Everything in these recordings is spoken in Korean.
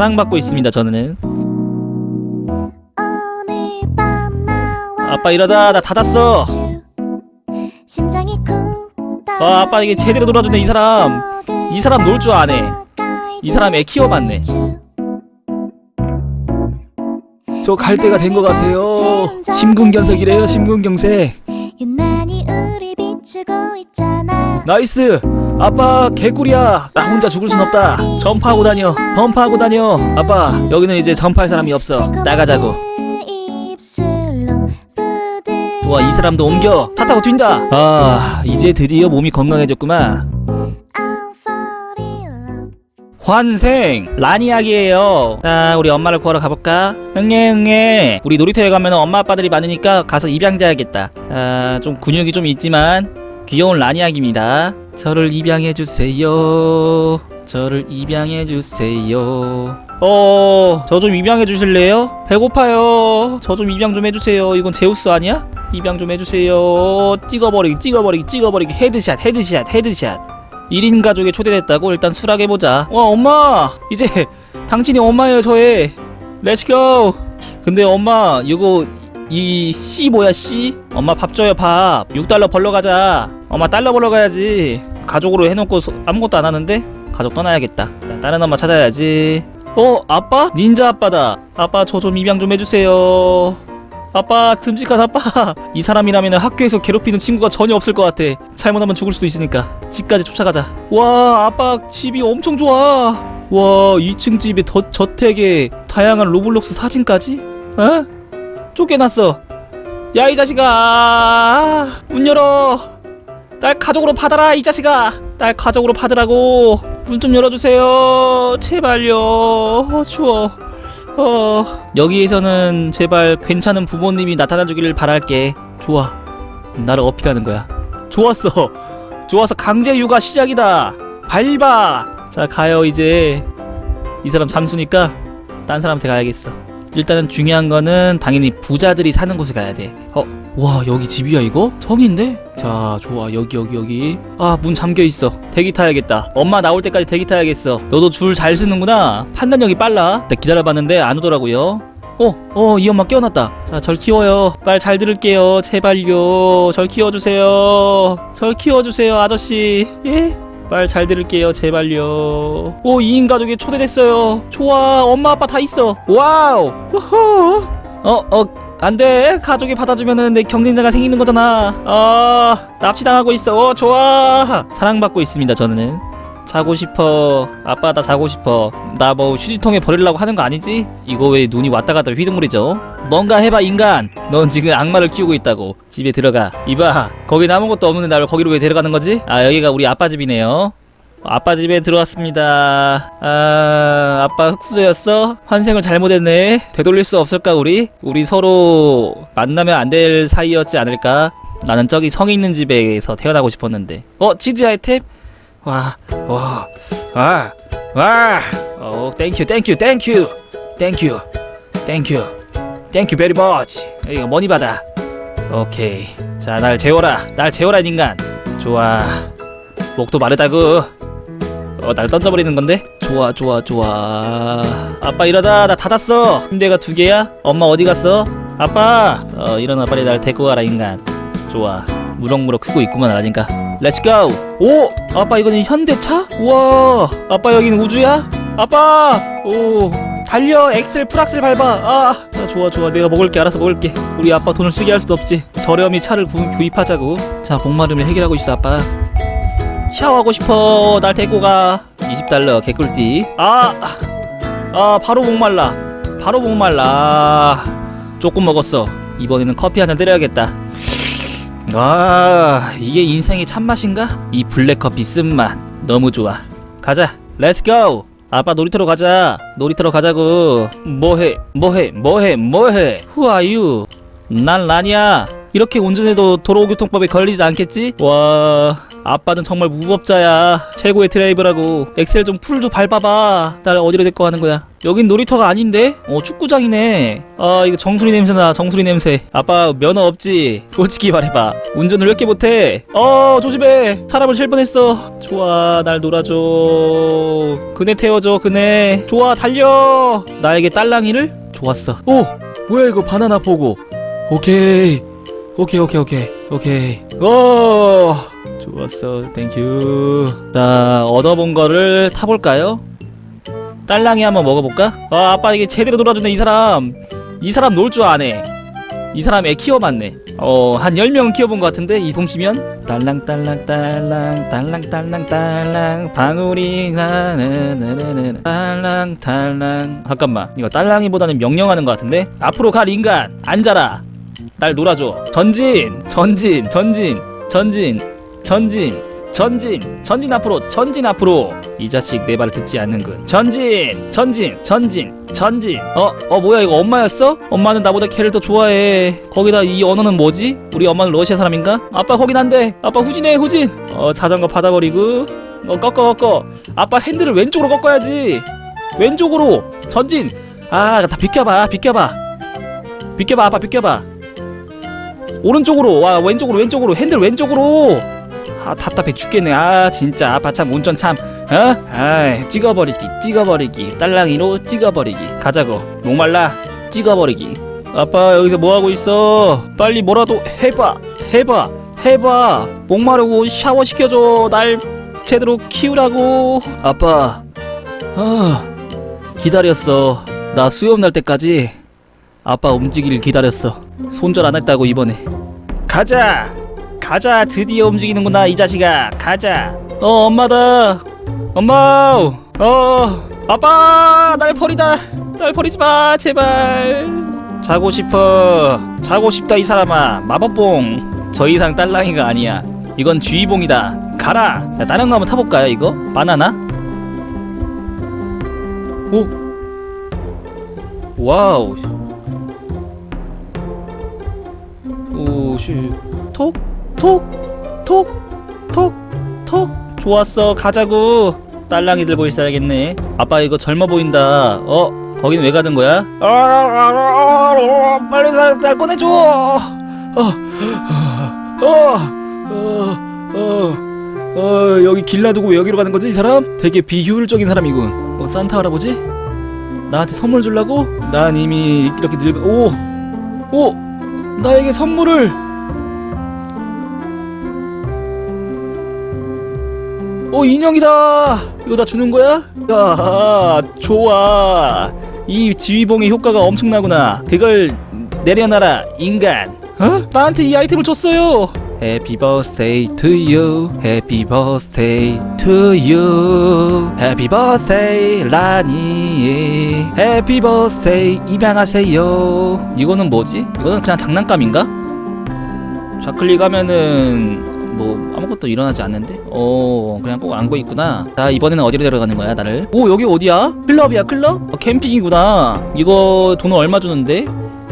사랑받고 있습니다 저는. 아빠 이러자. 나 닫았어. 와 아빠 이게 제대로 놀아주네 이 사람. 이 사람 놀 줄 아네. 이 사람 애 키워봤네. 저 갈 때가 된 것 같아요. 심근경색이래요 심근경색. 나이스 아빠 개꿀이야. 나 혼자 죽을 순 없다. 점프하고 다녀. 점프하고 다녀. 아빠 여기는 이제 점프할 사람이 없어. 나가자고. 좋아 이 사람도 옮겨. 차 타고 튄다. 아 이제 드디어 몸이 건강해졌구만. 환생. 라니악이에요. 자 우리 엄마를 구하러 가볼까? 응애 응애. 우리 놀이터에 가면 엄마 아빠들이 많으니까 가서 입양돼야겠다. 아좀 근육이 좀 있지만 귀여운 라니악입니다 저를 입양해주세요 저를 입양해주세요 어, 저 좀 입양해 주실래요? 배고파요. 저 좀 입양 좀 해주세요. 이건 제우스 아니야? 입양 좀 해주세요. 찍어버리기, 찍어버리기, 찍어버리기. 헤드샷, 헤드샷, 헤드샷. 1인 가족에 초대됐다고 일단 수락해보자. 와, 엄마! 이제 당신이 엄마예요, 저의. 렛츠고! 근데 엄마, 이거, 이 C 뭐야, C? 엄마 밥 줘요, 밥. 6달러 벌러 가자. 엄마 달러 벌러 가야지. 가족으로 해놓고 소- 아무것도 안 하는데? 가족 떠나야겠다. 자, 다른 엄마 찾아야지. 어, 아빠? 닌자 아빠다. 아빠, 저 좀 입양 좀 해주세요. 아빠, 듬직한 아빠. 이 사람이라면 학교에서 괴롭히는 친구가 전혀 없을 것 같아. 잘못하면 죽을 수도 있으니까. 집까지 쫓아가자. 와, 아빠 집이 엄청 좋아. 와, 2층 집에 더, 저택에 다양한 로블록스 사진까지? 어? 쫓겨났어. 야, 이 자식아. 문 열어. 날 가족으로 받아라, 이 자식아. 날 가족으로 받으라고. 문 좀 열어주세요. 제발요. 어, 추워. 어, 여기에서는 제발 괜찮은 부모님이 나타나주기를 바랄게. 좋아. 나를 어필하는 거야. 좋았어. 좋아서 강제 육아 시작이다. 밟아. 자, 가요, 이제. 이 사람 잠수니까 딴 사람한테 가야겠어. 일단은 중요한 거는 당연히 부자들이 사는 곳에 가야 돼. 어, 와, 여기 집이야, 이거? 성인데? 자, 좋아. 여기, 여기, 여기. 아, 문 잠겨 있어. 대기 타야겠다. 엄마 나올 때까지 대기 타야겠어. 너도 줄 잘 쓰는구나. 판단력이 빨라. 나 기다려봤는데 안 오더라고요. 어, 어, 이 엄마 깨어났다. 자, 절 키워요. 말 잘 들을게요. 제발요. 절 키워주세요. 절 키워주세요, 아저씨. 예? 말 잘 들을게요. 제발요. 오, 2인 가족에 초대됐어요. 좋아. 엄마, 아빠 다 있어. 와우. 우후. 어, 어, 안 돼. 가족이 받아주면은 내 경쟁자가 생기는 거잖아. 아, 납치당하고 있어. 어, 좋아. 사랑받고 있습니다, 저는. 자고 싶어. 아빠 나 자고 싶어. 나 뭐 휴지통에 버리려고 하는 거 아니지? 이거 왜 눈이 왔다 갔다 휘둥그리죠? 뭔가 해봐 인간. 넌 지금 악마를 키우고 있다고. 집에 들어가. 이봐. 거기 아무것도 없는데 나를 거기로 왜 데려가는 거지? 아 여기가 우리 아빠 집이네요. 아빠 집에 들어왔습니다. 아, 아빠 흑수저였어? 환생을 잘못했네. 되돌릴 수 없을까 우리? 우리 서로 만나면 안 될 사이였지 않을까? 나는 저기 성이 있는 집에서 태어나고 싶었는데. 어, 치즈 아이템? 와, 와, 와, 와. 어, 땡큐, 땡큐, 땡큐, 땡큐, 땡큐, 땡큐 베리 머치. 이거 머니 받아. 오케이. 자, 날 재워라. 날 재워라, 인간. 좋아. 목도 마르다고. 어, 날 던져버리는 건데? 좋아, 좋아, 좋아. 아빠 일어나. 나 닫았어. 침대가 두 개야? 엄마 어디 갔어? 아빠. 어, 일어나. 빨리 날 데리고 가라, 인간. 좋아. 무럭무럭 크고 있구만, 아닌가. 렛츠고! 오! 아빠 이거는 현대차? 우와! 아빠 여기는 우주야? 아빠! 오! 달려! 엑셀 풀악셀 밟아! 아! 자, 좋아 좋아 내가 먹을게 알아서 먹을게 우리 아빠 돈을 쓰게 할 수도 없지 저렴이 차를 구, 구입하자고 자 목마름을 해결하고 있어 아빠 샤워하고 싶어 날 데리고 가 20달러 개꿀띠 아! 아 바로 목말라 바로 목말라 아, 조금 먹었어 이번에는 커피 한 잔 때려야겠다 아 이게 인생의 참맛인가? 이 블랙커피 쓴맛. 너무 좋아. 가자. 렛츠고 아빠 놀이터로 가자. 놀이터로 가자고. 뭐해 뭐해 뭐해 뭐해? You? 난 라니야 이렇게 운전해도 도로교통법에 걸리지 않겠지? 와 아빠는 정말 무법자야. 최고의 드라이브라고. 엑셀 좀 풀 좀 밟아봐. 날 어디로 데리고 가는 거야? 여긴 놀이터가 아닌데? 어 축구장이네. 아 이거 정수리 냄새나 정수리 냄새. 아빠 면허 없지? 솔직히 말해봐. 운전을 왜 이렇게 못해? 어 조심해. 사람을 칠 뻔했어. 좋아 날 놀아줘. 그네 태워줘 그네. 좋아 달려. 나에게 딸랑이를? 좋았어. 오 뭐야 이거 바나나 포고. 오케이 오케이 오케이 오케이 오케이. 오 좋았어. 땡큐 자 얻어본 거를 타볼까요? 딸랑이 한번 먹어볼까? 아 아빠 이게 제대로 놀아주네 이 사람. 이 사람 놀 줄 아네. 이 사람 애 키워봤네. 어한 10명은 키워본 것 같은데 이 솜씨면? 딸랑 딸랑 딸랑 딸랑 딸랑 딸랑. 방울이 나나나나나 딸랑 딸랑. 잠깐만 이거 딸랑이보다는 명령하는 것 같은데? 앞으로 갈 인간 앉아라 날 놀아줘. 전진 전진 전진 전진 전진 전진 전진 앞으로 전진 앞으로. 이 자식 내 말을 듣지 않는군 전진 전진 전진 전진. 어? 어 뭐야 이거 엄마였어? 엄마는 나보다 걔를 더 좋아해. 거기다 이 언어는 뭐지? 우리 엄마는 러시아 사람인가? 아빠 거긴 안돼. 아빠 후진해 후진. 어 자전거 받아버리고. 어 꺾어 꺾어. 아빠 핸들을 왼쪽으로 꺾어야지. 왼쪽으로. 전진. 아 다 비켜봐 비켜봐. 비켜봐 아빠 비켜봐 오른쪽으로 와 왼쪽으로 왼쪽으로 핸들 왼쪽으로. 아 답답해 죽겠네. 아 진짜. 아빠 참 운전 참 어? 아 찍어버리기 찍어버리기. 딸랑이로 찍어버리기. 가자고 목말라 찍어버리기. 아빠 여기서 뭐하고 있어? 빨리 뭐라도 해봐 해봐 해봐. 목마르고 샤워 시켜줘. 날 제대로 키우라고. 아빠 아 기다렸어. 나 수염 날 때까지 아빠 움직이길 기다렸어. 손절 안 했다고 이번에. 가자! 가자! 드디어 움직이는구나 이 자식아. 가자! 어 엄마다. 엄마 어 아빠 날 버리다. 날 버리지 마 제발. 자고 싶어. 자고 싶다 이 사람아. 마법봉. 저 이상 딸랑이가 아니야. 이건 쥐봉이다. 가라! 자, 다른 거 한번 타볼까요 이거? 바나나? 오. 와우 톡 톡, 톡, 톡, 톡. 좋았어, 가자고. 딸랑이 들고 있어야겠네. 아빠 이거 젊어 보인다. 어, 거긴 왜 가는 거야? 아, 아, 아, 빨리 살, 살 꺼내줘. 어, 어, 어, 어, 어, 여기 길 놔두고 왜 여기로 가는 거지, 이 사람? 되게 비효율적인 사람이군. 어, 산타 할아버지? 나한테 선물 주려고? 난 이미 이렇게 늙어. 오, 오, 나에게 선물을. 오 인형이다 이거 다 주는 거야? 아 좋아 이 지휘봉의 효과가 엄청나구나 그걸 내려놔라 인간 어? 나한테 이 아이템을 줬어요 Happy birthday to you Happy birthday to you Happy birthday 라니 Happy birthday 입양하세요 이거는 뭐지? 이거는 그냥 장난감인가? 좌클릭 하면은 뭐 아무것도 일어나지 않는데? 어 그냥 꼭 안고 있구나 자 이번에는 어디로 데려가는 거야 나를 오 여기 어디야? 클럽이야 클럽? 어, 캠핑이구나 이거 돈을 얼마 주는데?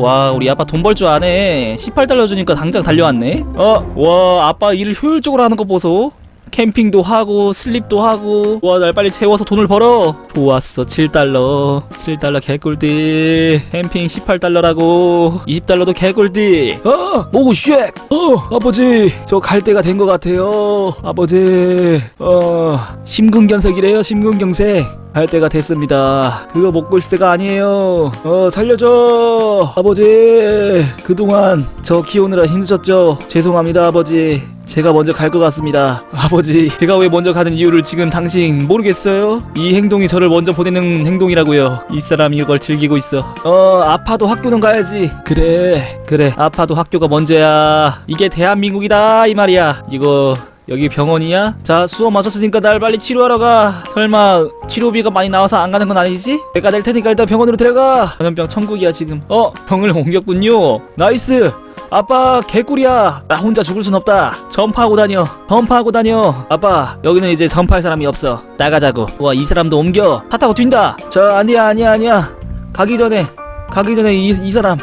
와 우리 아빠 돈 벌 줄 아네. 18달러 주니까 당장 달려왔네. 어와 아빠 일을 효율적으로 하는 거 보소. 캠핑도 하고 슬립도 하고. 와 날 빨리 채워서 돈을 벌어. 좋았어 7달러. 7달러 개꿀띠. 캠핑 18달러라고. 20달러도 개꿀띠. 어 오고 쉣 어, 아버지, 저 갈 때가 된 것 같아요. 아버지, 어, 심근경색이래요, 심근경색. 갈 때가 됐습니다. 그거 먹고 있을 때가 아니에요. 어, 살려줘. 아버지, 그동안 저 키우느라 힘드셨죠? 죄송합니다, 아버지. 제가 먼저 갈 것 같습니다. 아버지, 제가 왜 먼저 가는 이유를 지금 당신 모르겠어요? 이 행동이 저를 먼저 보내는 행동이라고요. 이 사람이 이걸 즐기고 있어. 어, 아파도 학교는 가야지. 그래, 그래. 아파도 학교가 먼저야. 이게 대한민국이다 이 말이야. 이거 여기 병원이야? 자 수업 마쳤으니까 날 빨리 치료하러 가. 설마 치료비가 많이 나와서 안 가는 건 아니지? 내가 낼 테니까 일단 병원으로 데려가. 전염병 천국이야 지금. 어 병을 옮겼군요. 나이스. 아빠 개꿀이야. 나 혼자 죽을 순 없다. 전파하고 다녀. 전파하고 다녀. 아빠 여기는 이제 전파할 사람이 없어. 나가자고. 와 이 사람도 옮겨. 차 타고 뛴다. 저 아니야 아니야 아니야. 가기 전에 가기 전에 이, 이 사람.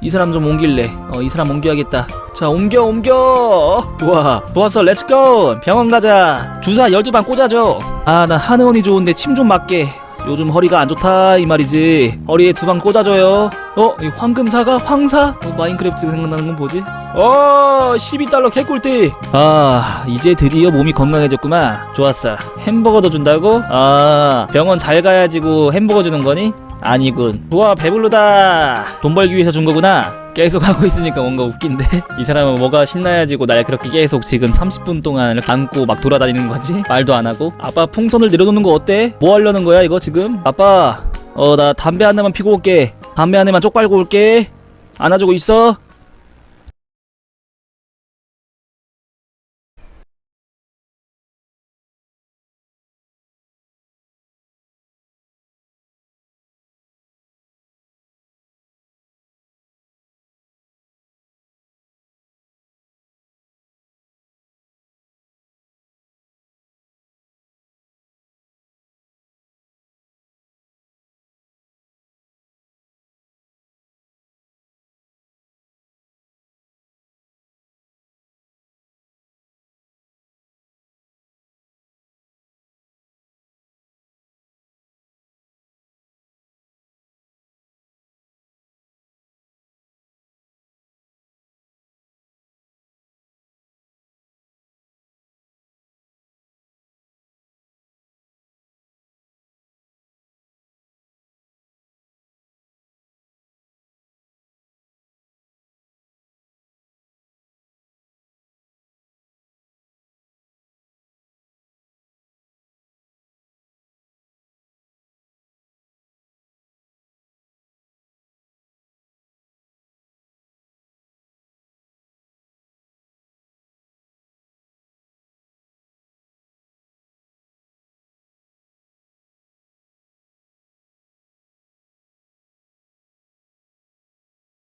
이 사람 좀 옮길래. 어 이 사람 옮겨야겠다 자 옮겨 옮겨 우와 좋았어 렛츠고 병원 가자 주사 12방 꽂아줘 아나 한의원이 좋은데 침 좀 맞게 요즘 허리가 안 좋다 이 말이지 허리에 두 방 꽂아줘요 어? 이 황금사가? 황사? 어, 마인크래프트 생각나는 건 뭐지? 어 12달러 개꿀띠 아 이제 드디어 몸이 건강해졌구만 좋았어 햄버거도 준다고? 아 병원 잘 가야지고 햄버거 주는 거니? 아니군 좋아 배불르다 돈 벌기 위해서 준 거구나 계속 하고 있으니까 뭔가 웃긴데? 이 사람은 뭐가 신나야지고 날 그렇게 계속 지금 30분 동안 안고 막 돌아다니는 거지? 말도 안 하고? 아빠 풍선을 내려놓는 거 어때? 뭐 하려는 거야 이거 지금? 아빠 어 나 담배 하나만 피고 올게. 담배 하나만 쪽 빨고 올게. 안아주고 있어